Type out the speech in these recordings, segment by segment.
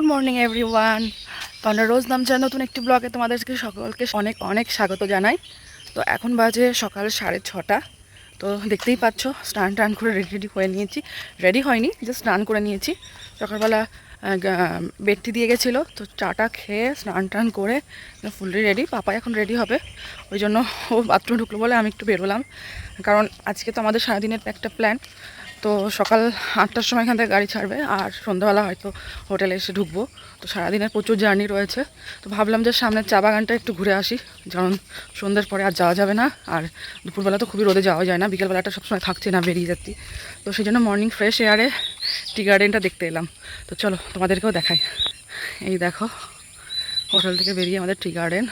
Good morning everyone তো আমরা রোজ নামচার নতুন একটি ব্লগে তোমাদেরকে সকলকে অনেক অনেক স্বাগত জানাই। তো এখন বাজে সকাল সাড়ে ছটা। তো দেখতেই পাচ্ছ, স্নান টান করে রেডি রেডি হয়ে নিয়েছি। রেডি হয়নি জাস্ট স্নান করে নিয়েছি। সকালবেলা বেডটি দিয়ে গেছিল, তো চাটা খেয়ে স্নান টান করে ফুললি রেডি পাপা এখন রেডি হবে, ওই জন্য ও বাথরুম ঢুকলো বলে আমি একটু বেরোলাম। কারণ আজকে তো আমাদের সারাদিনের একটা প্ল্যান তো সকাল আটটার সময় এখান থেকে গাড়ি ছাড়বে আর সন্ধ্যাবেলা হয়তো হোটেলে এসে ঢুকবো। তো সারাদিনের প্রচুর জার্নি রয়েছে। তো ভাবলাম যে সামনের চা বাগানটা একটু ঘুরে আসি। যেমন সন্ধ্যের পরে আর যাওয়া যাবে না। আর দুপুরবেলা তো খুবই রোদে যাওয়া যায় না। বিকেলবেলাটা সবসময় থাকছে না বেরিয়ে যাচ্ছি। তো সেই জন্য মর্নিং ফ্রেশ এয়ারে টি গার্ডেনটা দেখতে এলাম। তো চলো তোমাদেরকেও দেখাই। এই দেখো, হোটেল থেকে বেরিয়ে আমাদের টি গার্ডেন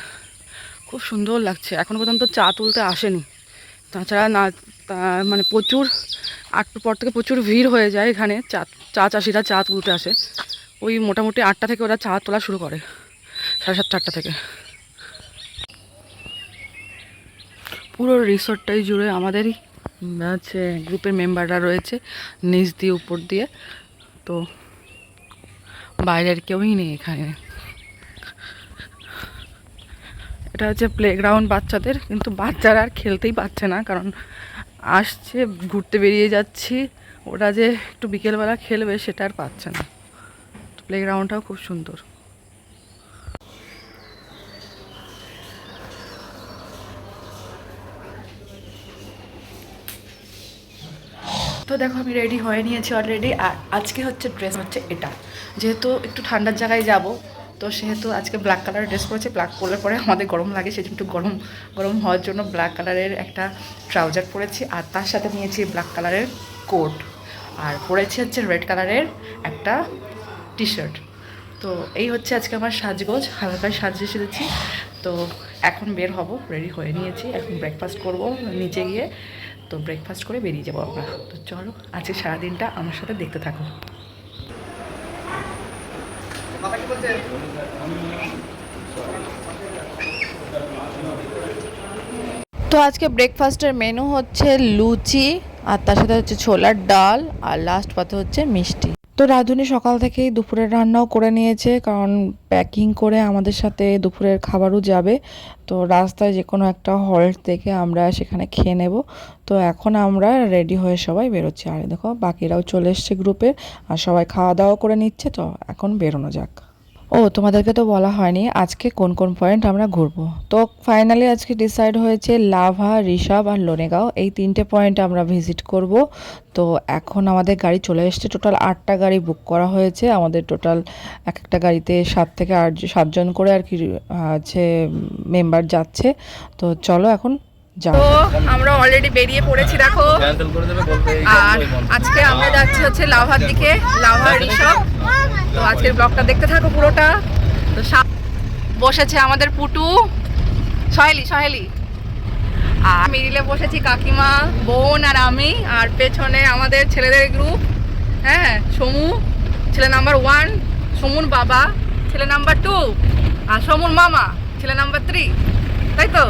খুব সুন্দর লাগছে। এখনও পর্যন্ত চা তুলতে আসেনি। তাছাড়া না মানে প্রচুর আটটার পর থেকে প্রচুর ভিড় হয়ে যায় এখানে। চা চা চাষিরা চা তুলতে আসে। ওই মোটামুটি আটটা থেকে ওরা চা তোলা শুরু করে, সাড়ে সাতটা, আটটা থেকে। পুরো রিসোর্টটাই জুড়ে আমাদেরই হচ্ছে গ্রুপের মেম্বাররা রয়েছে নিচ দিয়ে, উপর দিয়ে। তো বাইরের কেউই নেই এখানে। এটা হচ্ছে প্লেগ্রাউন্ড বাচ্চাদের, কিন্তু বাচ্চারা আর খেলতেই পারছে না, কারণ আসছে, ঘুরতে বেরিয়ে যাচ্ছি। ওরা যে একটু বিকেলবেলা খেলবে সেটা আর পাচ্ছে না। প্লেগ্রাউন্ডটাও খুব সুন্দর। তো দেখো, আমি রেডি হয়ে নিয়েছি অলরেডি আর আজকে হচ্ছে ড্রেস হচ্ছে এটা। যেহেতু একটু ঠান্ডার জায়গায় যাব তো সেহেতু আজকে ব্ল্যাক কালারের ড্রেস পরেছি। ব্ল্যাক পরলে পরে আমাদের গরম লাগে, সেজন্য একটু গরম গরম হওয়ার জন্য ব্ল্যাক কালারের একটা ট্রাউজার পরেছি। আর তার সাথে নিয়েছি ব্ল্যাক কালারের কোট আর পরেছি হচ্ছে রেড কালারের একটা টি শার্ট তো এই হচ্ছে আজকে আমার সাজগোজ। হালকা সাজিয়ে সেরেছি তো এখন বের হব রেডি হয়ে নিয়েছি। এখন ব্রেকফাস্ট করব নিচে গিয়ে। তো ব্রেকফাস্ট করে বেরিয়ে যাব আমরা। তো চলো, আজকে সারাদিনটা আমার সাথে দেখতে থাকো। তো আজকে ব্রেকফাস্টের মেনু হচ্ছে লুচি, আর তার সাথে হচ্ছে ছোলার ডাল, আর লাস্ট পাতে হচ্ছে মিষ্টি। তো রাঁধুনি সকাল থেকেই দুপুরের রান্নাও করে নিয়েছে, কারণ প্যাকিং করে আমাদের সাথে দুপুরের খাবারও যাবে। তো রাস্তায় যে কোনো একটা হল্ট থেকে আমরা সেখানে খেয়ে নেব। তো এখন আমরা রেডি হয়ে সবাই বেরোচ্ছি। আর দেখো, বাকিরাও চলে এসছে গ্রুপে আর সবাই খাওয়া দাওয়া করে নিচ্ছে। তো এখন বেরোনো যাক। ও, তোমাদেরকে তো বলা হয়নি, আজকে কোন কোন পয়েন্ট আমরা ঘুরবো? তো ফাইনালি আজকে ডিসাইড হয়েছে লাভা, ঋষভ আর লোনেগাঁও, এই তিনটে পয়েন্ট আমরা ভিজিট করব। তো এখন আমাদের গাড়ি চলে এসছে টোটাল আটটা গাড়ি বুক করা হয়েছে। আমাদের টোটাল এক একটা গাড়িতে সাত থেকে আট, সাতজন করে আর কি আছে মেম্বার যাচ্ছে। তো চলো এখন তো আমরা অলরেডি বেরিয়ে পড়েছি দেখো। আর আজকে আমরা যাচ্ছি হচ্ছে লাভার দিকে লাভা ঋষভ তো আজকের ব্লগটা দেখতে থাকো পুরোটা। তো সা- বসেছে আমাদের পুটু সহেলি সহেলি। আর মিডিলে বসেছি কাকিমা বোন আর আমি আর পেছনে আমাদের ছেলেদের গ্রুপ হ্যাঁ সমু ছেলে নাম্বার ওয়ান সমুর বাবা ছেলে নাম্বার টু আর সমুর মামা ছেলে নাম্বার থ্রি তাই তো?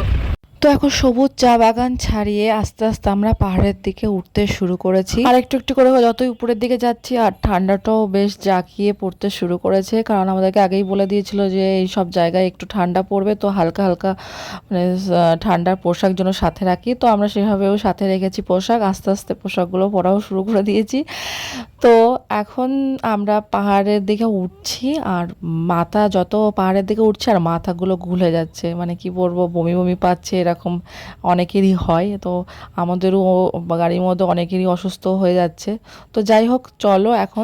তো এখন সবুজ চা বাগান ছাড়িয়ে আস্তে আস্তে আমরা পাহাড়ের দিকে উঠতে শুরু করেছি। আর একটু একটু করে যতই উপরের দিকে যাচ্ছি, আর ঠান্ডাটাও বেশ জাঁকিয়ে পড়তে শুরু করেছে। কারণ আমাদেরকে আগেই বলে দিয়েছিল যে, এই সব জায়গায় একটু ঠান্ডা পড়বে, তো হালকা হালকা মানে ঠান্ডার পোশাক যেন সাথে রাখি। তো আমরা সেভাবেও সাথে রেখেছি পোশাক, আস্তে আস্তে পোশাকগুলো পরাও শুরু করে দিয়েছি। তো এখন আমরা পাহাড়ের দিকে উঠছি আর মাথা যত পাহাড়ের দিকে উঠছে আর মাথাগুলো ঘুলে যাচ্ছে। মানে কি বলব, বমি বমি পাচ্ছে, এরকম অনেকেরই হয়। তো আমাদেরও গাড়ির মধ্যে অনেকেরই অসুস্থ হয়ে যাচ্ছে। তো যাই হোক, চলো এখন।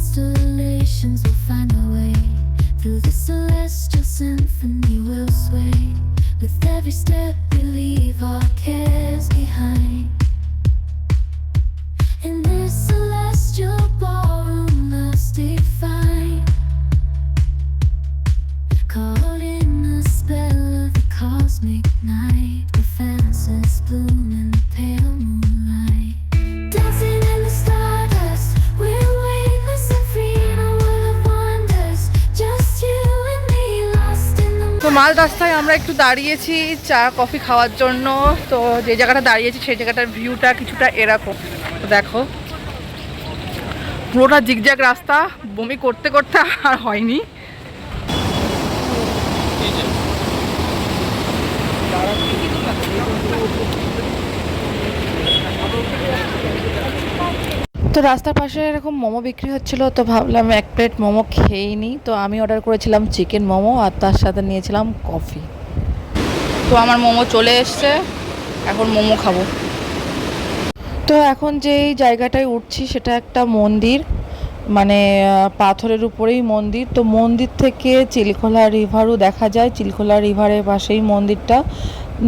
constellations will find a way. Through the celestial symphony we'll sway. With every step we leave our cares মাঝ রাস্তায় আমরা একটু দাঁড়িয়েছি চা, কফি খাওয়ার জন্য। তো যে জায়গাটা দাঁড়িয়েছি সেই জায়গাটার ভিউটা কিছুটা এরকম। দেখো, পুরোটা জিগজ্যাগ রাস্তা, বমি করতে করতে আর হয়নি। তো রাস্তার পাশে এরকম মোমো বিক্রি হচ্ছিল, তো ভাবলাম এক প্লেট মোমো খেয়েই নিই। তো আমি অর্ডার করেছিলাম চিকেন মোমো আর তার সাথে নিয়েছিলাম কফি। তো আমার মোমো চলে এসছে, এখন মোমো খাব। তো এখন যেই জায়গাটায় উঠছি সেটা একটা মন্দির মানে পাথরের উপরেই মন্দির। তো মন্দির থেকে চিলখোলা রিভারও দেখা যায় চিলখোলা রিভারের পাশেই মন্দিরটা।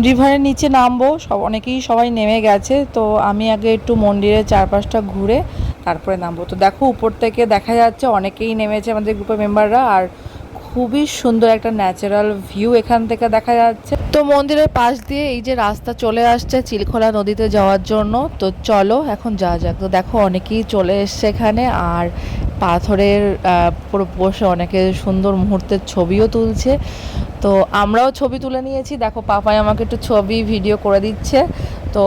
রিভারের নিচে নামবো, সব অনেকেই সবাই নেমে গেছে, তো আমি আগে একটু মন্দিরের চারপাশটা ঘুরে তারপরে নামবো। তো দেখো উপর থেকে দেখা যাচ্ছে অনেকেই নেমেছে আমাদের গ্রুপের মেম্বাররা আর খুবই সুন্দর একটা ন্যাচারাল ভিউ এখান থেকে দেখা যাচ্ছে। তো মন্দিরের পাশ দিয়ে এই যে রাস্তা চলে আসছে চিলখোলা নদীতে যাওয়ার জন্য, তো চলো এখন যাওয়া যাক। তো দেখো অনেকেই চলে এসছে এখানে, আর পাথরের পুরো বসে অনেকে সুন্দর মুহূর্তের ছবিও তুলছে। তো আমরাও ছবি তুলে নিয়েছি। দেখো, পাপাই আমাকে একটু ছবি ভিডিও করে দিচ্ছে। তো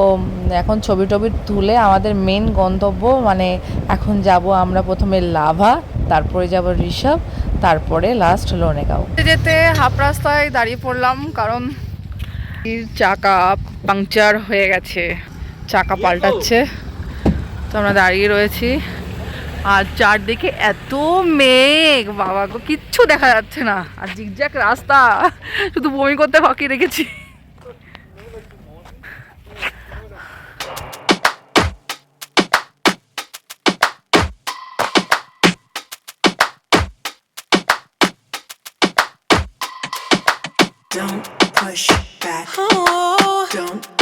এখন ছবি টবি তুলে আমাদের মেন গন্তব্য মানে এখন যাব আমরা প্রথমে লাভা, তারপরে যাব ঋষভ, তারপরে লাস্ট লোনেগাঁও। যেতে হাফ রাস্তায় দাঁড়িয়ে পড়লাম, কারণ চাকা পাংচার হয়ে গেছে, চাকা পাল্টাচ্ছে। তো আমরা দাঁড়িয়ে রয়েছি। আর চারদিকে এত মেঘ বাবা গো কিচ্ছু দেখা যাচ্ছে না আর জিগজ্যাক রাস্তা শুধু বমি করতে বাকি রেখেছি Don't push back. Oh. Don't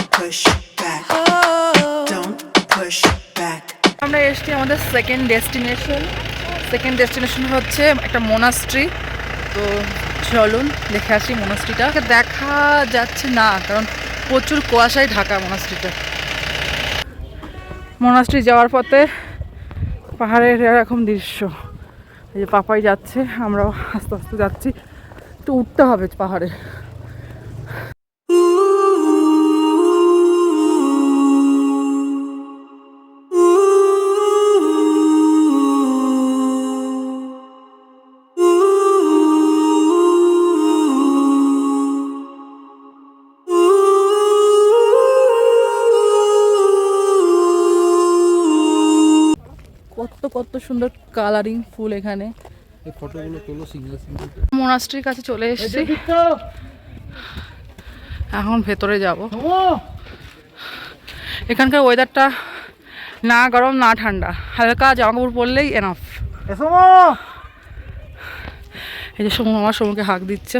আমাদের সেকেন্ড ডেস্টিনেশন সেকেন্ড ডেস্টিনেশন হচ্ছে একটা মোনাস্ট্রি তো চলুন দেখে আসি মোনাস্ট্রিটা দেখা যাচ্ছে না, কারণ প্রচুর কুয়াশায় ঢাকা মোনাস্ট্রিটা মোনাস্ট্রি যাওয়ার পথে পাহাড়ের এরকম দৃশ্য। এই যে পাপাই যাচ্ছে, আমরাও আস্তে আস্তে যাচ্ছি। তো উঠতে হবে পাহাড়ে। সুন্দর কালারিং ফুল এখানে। মোনাস্ট্রির কাছে চলে এসেছি। এখন ভেতরে যাব। এখানকার ওয়েদারটা না গরম না ঠান্ডা। হালকা জামা কাপড় পরলেই এনাফ এই যে সমু আমার সমুকে হাঁক দিচ্ছে।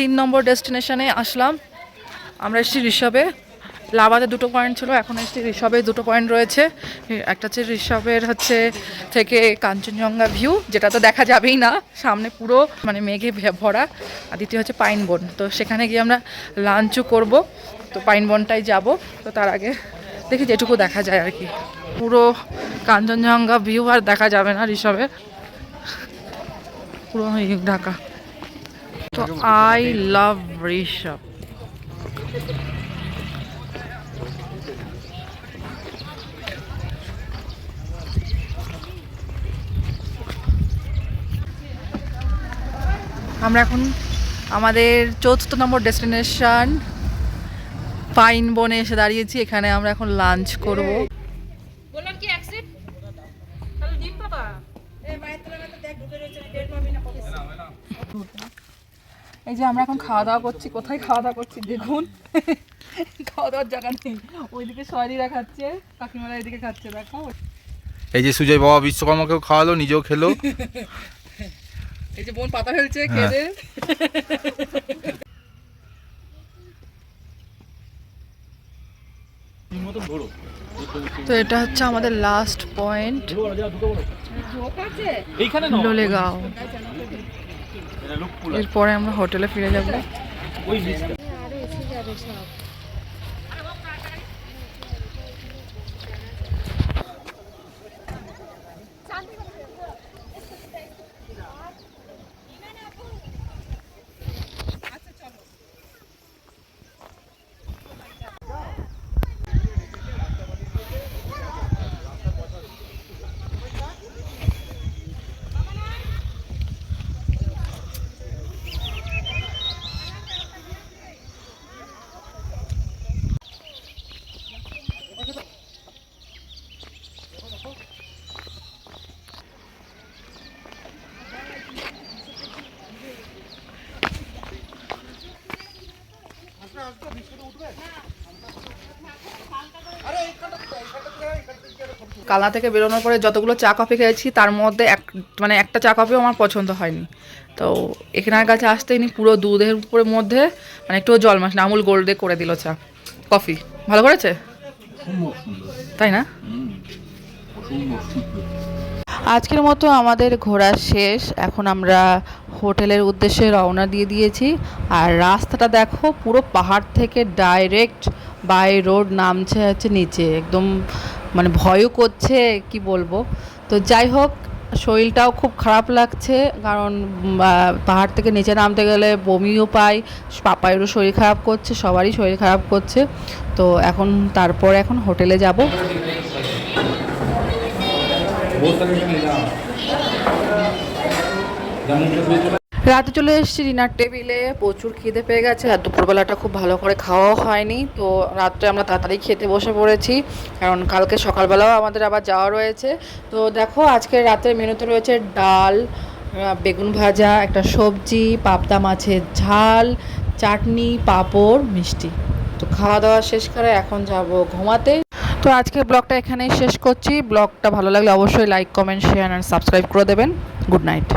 তিন নম্বর ডেস্টিনেশনে আসলাম। আমরা এসেছি ঋষভে। লাভাতে দুটো পয়েন্ট ছিল, এখন এসেছি ঋষভে দুটো পয়েন্ট রয়েছে। একটা হচ্ছে ঋষভের হচ্ছে থেকে কাঞ্চনজঙ্ঘা ভিউ যেটা তো দেখা যাবেই না। সামনে পুরো মানে মেঘে ভরা। আর দ্বিতীয় হচ্ছে পাইন বন তো সেখানে গিয়ে আমরা লাঞ্চও করব। তো পাইন বনটাই যাব। তো তার আগে দেখি যেটুকু দেখা যায় আর কি। পুরো কাঞ্চনজঙ্ঘা ভিউ আর দেখা যাবে না ঋষভে। পুরো ঢাকা। তো আই লাভ ঋষভ আমরা এখন আমাদের চতুর্থ নম্বর ডেস্টিনেশন পাইন বনে এসে দাঁড়িয়েছি। এখানে আমরা এখন লাঞ্চ করব। যে আমরা এখন খাওয়া দাওয়া করছি কোথায় খাওয়া দাওয়া করছি দেখুন। খাওয়া দাওয়ার জায়গা নেই। ওইদিকে সয়রিরা খাচ্ছে কাকিমারা এদিকে খাচ্ছে দেখো। এই যে সুজয় বাবা বিশ্বকর্মাকেও খাওয়ালো নিজেও খেলো। এই যে বোন পাতা ফেলছে খেয়ে তো এটা হচ্ছে আমাদের লাস্ট পয়েন্ট লোলেগাঁও। এরপরে আমরা হোটেলে ফিরে যাব। কালনা থেকে বেরোনোর পরে যতগুলো চা কফি খেয়েছি, তার মধ্যে এক মানে একটা চা কফিও আমার পছন্দ হয়নি। তো এখানের কাছে আসতে ইনি পুরো দুধের উপরের মধ্যে মানে একটু জল মাস না আমুল গোল্ডে করে দিল চা, কফি। ভালো করেছে? তাই না? আজকের মতো আমাদের ঘোরা শেষ। এখন আমরা হোটেলের উদ্দেশ্যে রওনা দিয়ে দিয়েছি। আর রাস্তাটা দেখো, পুরো পাহাড় থেকে ডাইরেক্ট বাই রোড নামছে হচ্ছে নিচে। একদম মানে ভয়ও করছে, কি বলব? তো যাই হোক, শরীরটাও খুব খারাপ লাগছে, কারণ পাহাড় থেকে নিচে নামতে গেলে বমিও পাই পাপায়েরও শরীর খারাপ করছে, সবারই শরীর খারাপ করছে। তো এখন, তারপর এখন হোটেলে যাব। রাতে চলে এসেছি ডিনার টেবিলে। প্রচুর খিদে পেয়ে গেছে আর দুপুরবেলাটা খুব ভালো করে খাওয়াও হয়নি। তো রাত্রে আমরা তাড়াতাড়ি খেতে বসে পড়েছি। কারণ কালকে সকালবেলাও আমাদের আবার যাওয়া রয়েছে। তো দেখো, আজকে রাতের মেনুতে রয়েছে ডাল বেগুন ভাজা, একটা সবজি, পাবদা মাছের ঝাল, চাটনি, পাঁপড়, মিষ্টি। তো খাওয়া দাওয়া শেষ করে এখন যাব ঘুমাতে। তো আজকের ব্লগটা এখানেই শেষ করছি। ব্লগটা ভালো লাগলে অবশ্যই like comment share and subscribe করে দেবেন। Good night